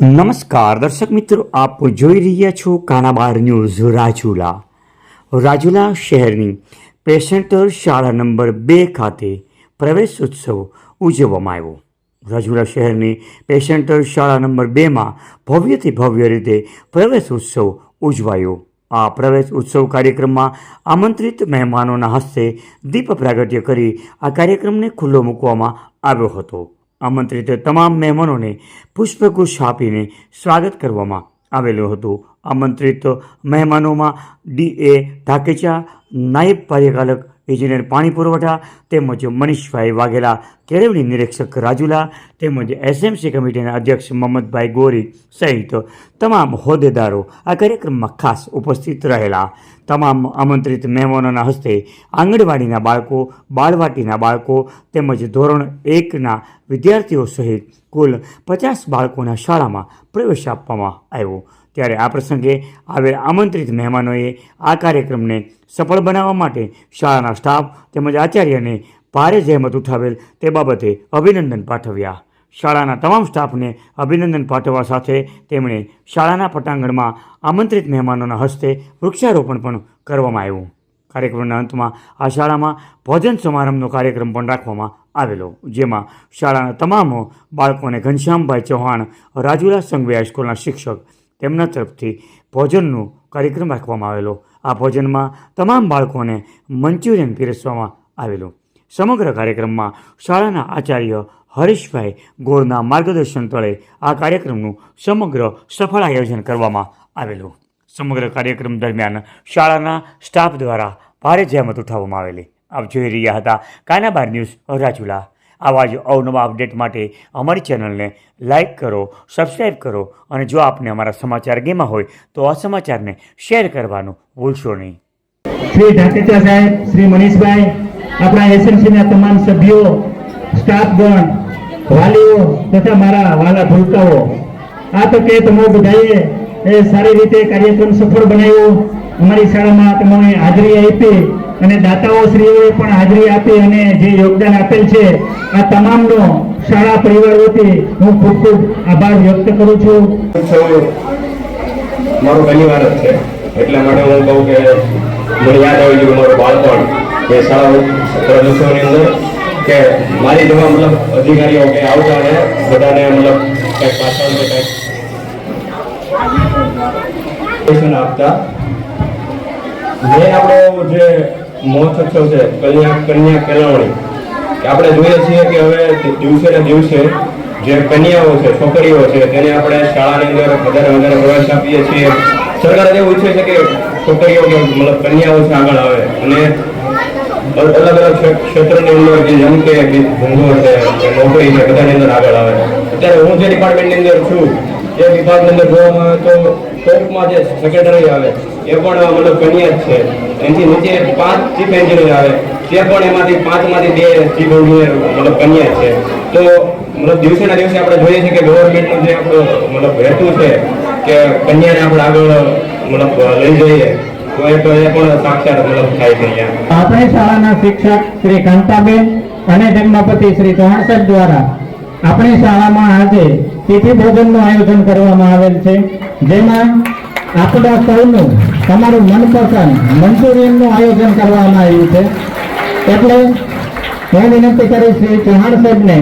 નમસ્કાર, દર્શક મિત્રો, આપ જોઈ રહ્યા છો કાનાબાર ન્યૂઝ રાજુલા. રાજુલા શહેરની પેસેન્ટર શાળા નંબર બે ખાતે પ્રવેશ ઉત્સવ ઉજવવામાં આવ્યો. રાજુલા શહેરની પેસેન્ટર શાળા નંબર બેમાં ભવ્યથી ભવ્ય રીતે પ્રવેશ ઉત્સવ ઉજવાયો. આ પ્રવેશ ઉત્સવ કાર્યક્રમમાં આમંત્રિત મહેમાનોના હસ્તે દીપ પ્રાગટ્ય કરી આ કાર્યક્રમને ખુલ્લો મૂકવામાં આવ્યો હતો. આમંત્રિત તમામ મહેમાનોને પુષ્પગુચ્છ આપીને સ્વાગત કરવામાં આવેલું હતું. આમંત્રિત મહેમાનોમાં ડી. એ. ઢાકેચા, નાયબ કાર્યપાલક એન્જિનિયર પાણી પુરવઠા તેમજ મનીષભાઈ વાઘેલા, કેળવણી નિરીક્ષક રાજુલા તેમજ એસએમસી કમિટીના અધ્યક્ષ મોહમ્મદભાઈ ગોરી સહિત તમામ હોદ્દેદારો આ કાર્યક્રમમાં ખાસ ઉપસ્થિત રહેલા. તમામ આમંત્રિત મહેમાનોના હસ્તે આંગણવાડીના બાળકો, બાળવાટીના બાળકો તેમજ ધોરણ એકના વિદ્યાર્થીઓ સહિત કુલ પચાસ બાળકોના શાળામાં પ્રવેશ આપવામાં આવ્યો. ત્યારે આ પ્રસંગે આવેલ આમંત્રિત મહેમાનોએ આ કાર્યક્રમને સફળ બનાવવા માટે શાળાના સ્ટાફ તેમજ આચાર્યને ભારે જહેમત ઉઠાવેલ તે બાબતે અભિનંદન પાઠવ્યા. શાળાના તમામ સ્ટાફને અભિનંદન પાઠવવા સાથે તેમણે શાળાના પટાંગણમાં આમંત્રિત મહેમાનોના હસ્તે વૃક્ષારોપણ પણ કરવામાં આવ્યું. કાર્યક્રમના અંતમાં આ શાળામાં ભોજન સમારંભનો કાર્યક્રમ પણ રાખવામાં આવેલો, જેમાં શાળાના તમામ બાળકોને ઘનશ્યામભાઈ ચૌહાણ રાજુલા સંઘવી હાઈસ્કૂલના શિક્ષક તેમના તરફથી ભોજનનો કાર્યક્રમ રાખવામાં આવેલો. આ ભોજનમાં તમામ બાળકોને મંચુરિયન પીરસવામાં આવેલું. સમગ્ર કાર્યક્રમમાં શાળાના આચાર્ય હરીશભાઈ ગોળના માર્ગદર્શન તળે આ કાર્યક્રમનું સમગ્ર સફળ આયોજન કરવામાં આવેલું. સમગ્ર કાર્યક્રમ દરમિયાન શાળાના સ્ટાફ દ્વારા ભારે જહેમત ઉઠાવવામાં આવેલી. આપ જોઈ રહ્યા હતા કાનાબાર ન્યૂઝ રાજુલા. આવા જ અવનવા અપડેટ માટે અમારી ચેનલને લાઇક કરો સબસ્ક્રાઈબ કરો અને જો આપને અમારા સમાચાર ગેમાં હોય તો આ સમાચારને શેર કરવાનું ભૂલશો નહીં. શ્રી ઢાકેચા સાહેબ, શ્રી મનીષભાઈ, આપણા એસએમસીના તમામ સભ્યો, સ્ટાફગણ, વાલીઓ તથા મારા વાલા ભૂલકાઓ, આ તકે તમે બધાએ એ સારી રીતે કાર્યક્રમ સફળ બનાવ્યો. અમારી શાળામાં તમારે હાજરી આપી અને દાતાઓ પણ હાજરી આપી અને જે યોગદાન આપેલ છે, આ તમામનો શાળા પરિવાર વતી હું ખૂબ ખૂબ આભાર વ્યક્ત કરું છું. મારો પરિવાર જ છે. એટલા માટે હું કહું કે મને યાદ આવી ગયું મારું બાળપણ કે શાળા પ્રદર્શનની અંદર કે મારી જેવા મતલબ અધિકારીઓ કે આવતા ને બધાને મતલબ કંઈક પાછળ કંઈક આપતા. જે આપણો જે મહોત્સવ છે, કન્યા કન્યા કેળવણી. આપણે જોઈએ છીએ કે હવે દિવસે ને દિવસે જે કન્યાઓ છે, છોકરીઓ છે, તેને આપણે શાળાની અંદર વધારે વધારે પ્રવેશ આપીએ છીએ. સરકાર એવું ઈચ્છે છે કે છોકરીઓ કે મતલબ કન્યાઓ છે આગળ આવે. અને અલગ અલગ ક્ષેત્રની અંદર જે જેમ કે ધંધો છે નોકરી છે, બધાની અંદર આગળ આવે. અત્યારે હું જે ડિપાર્ટમેન્ટની અંદર છું, એ વિભાગની અંદર જોવામાં આવે તો ટોપમાં જે સેક્રેટરી આવે, એ પણ મતલબ કન્યા જ છે. એની નીચે પાંચ ચીફ એન્જિનિયર આવે, તે પણ એમાંથી પાંચમાંથી બે ચીફ એન્જિનિયર મતલબ જ છે. તો, મતલબ દિવસેના દિવસે આપણે જોઈએ છીએ કે ગવર્મેન્ટનું જે આપણો, મતલબ હેતુ છે કે કન્યાને આપણે આગળ, મતલબ લઈ જઈએ, તો એ પણ સાક્ષાત, મતલબ થાય છે આપણી શાળાના શિક્ષક શ્રી કાંતાબેન અને તેમના પતિ શ્રી ચૌહાણ દ્વારા આપણી શાળામાં આજે તિથિ ભોજનનું આયોજન કરવામાં આવેલ છે. જેમાં આપણા સૌનું, તમારું મનપસંદ મંચુરિયનનું આયોજન કરવામાં આવ્યું છે. એટલે હું વિનંતી કરીશ શ્રી ચૌહાણ સાહેબને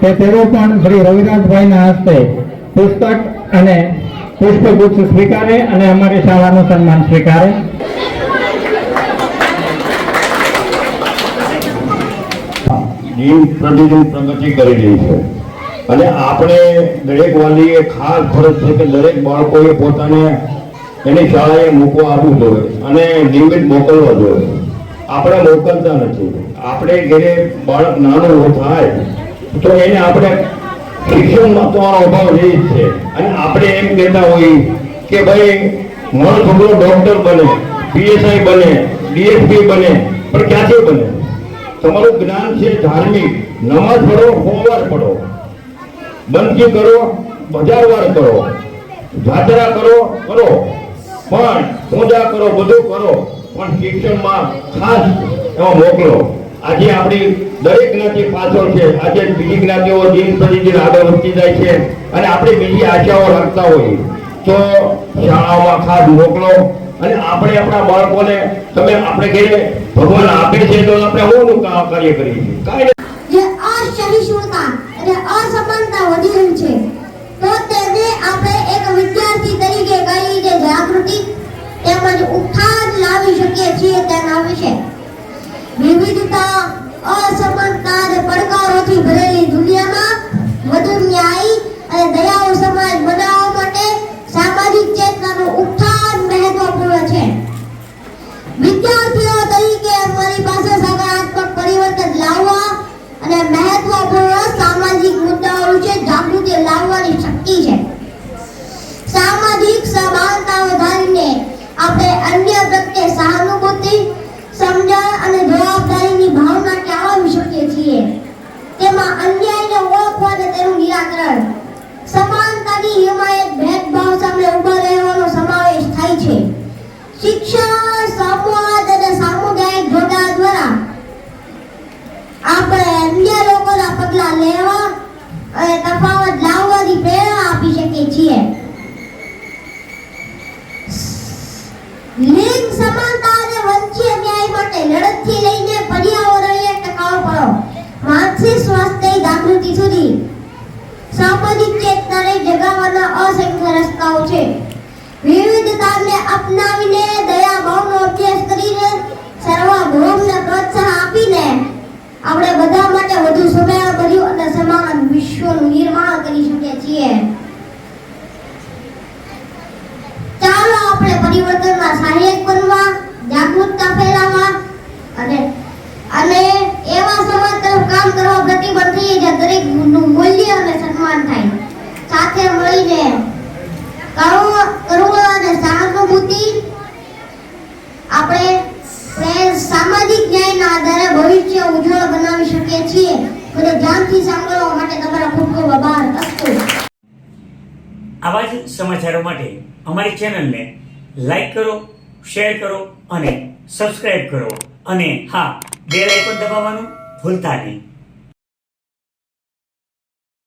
કે તેઓ પણ શ્રી રવિદાસભાઈના હસ્તે પુસ્તક અને પુષ્પગુચ્છ સ્વીકારે અને અમારી શાળાનું સન્માન સ્વીકારે. પ્રતિદિન પ્રગતિ કરી રહી છે. અને આપણે દરેક વાલીએ ખાસ ફરજ છે કે દરેક બાળકોએ પોતાને એની શાળાએ મૂકવા આપવું જોઈએ અને નિયમિત મોકલવા જોઈએ આપણે મોકલતા નથી. આપણે ઘરે બાળક નાનું થાય, તો એને આપણે શિક્ષણ તો અભાવ રહે છે. અને આપણે એમ કહેતા હોઈએ કે ભાઈ, મારો છોકરો ડોક્ટર બને પીએસઆઈ બને ડીએસપી બને, પણ ક્યાંથી બને? તમારું જ્ઞાન છે ધાર્મિક. નમાજ પડો હોમવર્ક પઢો. બંદગી કરો હજાર વાર કરો, જાત્રા કરો કરો. પણ પૂજા કરો, બધું કરો. પણ શિક્ષણમાં ખાસ એવો મોકલો. આજે આપણી દરેક જ્ઞાતિ પાછળ છે. આજે બીજી જ્ઞાતિઓ દિન પ્રતિદિન આગળ વધતી જાય છે. અને આપણે બીજી આશાઓ રાખતા હોઈએ તો શાળાઓમાં ખાસ મોકલો. અને આપણે આપણા બાળકોને, તમે આપણે કહીએ, ભગવાન આપે છે તો આપણે હું કાર્ય કરીએ? છીએ અસહિષ્ણુતા અને અસમાનતા વધી રહી છે. તો તેને આપણે એક વિદ્યાર્થી તરીકે કઈ રીતે જાગૃતિ તેમજ ઉત્થાન લાવી શકીએ છીએ તેના વિશે. વિવિધતા નિરાકરણ સમાનતાની હિમાયત ભેદભાવ સામે ઊભા રહેવાનો સમાવેશ થાય છે. શિક્ષણ, સંવાદ અને સામુદાયિક જોડાણ દ્વારા આપણે અન્ય લોકોના પગલા લેવા અને તફાવત લાવવાની પ્રેરણા આપી શકીએ છીએ. લિંગ, સમાનતા અને વંશીય ન્યાય માટે લડતથી લઈને પર્યાવરણીય ટકાઉપણો માનસિક સ્વાસ્થ્ય જાગૃતિ સુધી સામાજિક ચેતનાને જગાવવાના અસંખ્ય રસ્તાઓ છે. વિવિધતાને અપનાવીને દયા ભાવનો અભ્યાસ કરીને સર્વભૌમને પ્રોત્સાહન આપીને આપણે બધા માટે વધુ સુમેળ ભર્યું અને સમાન વિશ્વનું નિર્માણ કરી શકીએ છીએ. ચાલો આપણે પરિવર્તનમાં સહાયક બનવા, જાગૃતતા ફેલાવવા અને અને કામ કરવા પ્રતિબદ્ધ થઈએ જ્યાં દરેકનું મૂલ્ય અને સન્માન થાય. સાથે મળીને કરુણા કરુણા અને સહાનુભૂતિ આપણે સામાજિક ન્યાયના આધારે ભવિષ્ય ઉજ્જવળ બનાવી શકીએ છીએ. મને ધ્યાનથી સાંભળવા માટે તમારા ખૂબ ખૂબ આભાર. અસ્તુ. આવા જ સમાચારો માટે અમારી ચેનલને લાઈક કરો, શેર કરો અને સબસ્ક્રાઇબ કરો. અને હા, બેલ આઇકોન દબાવવાનું ભૂલતા નહીં.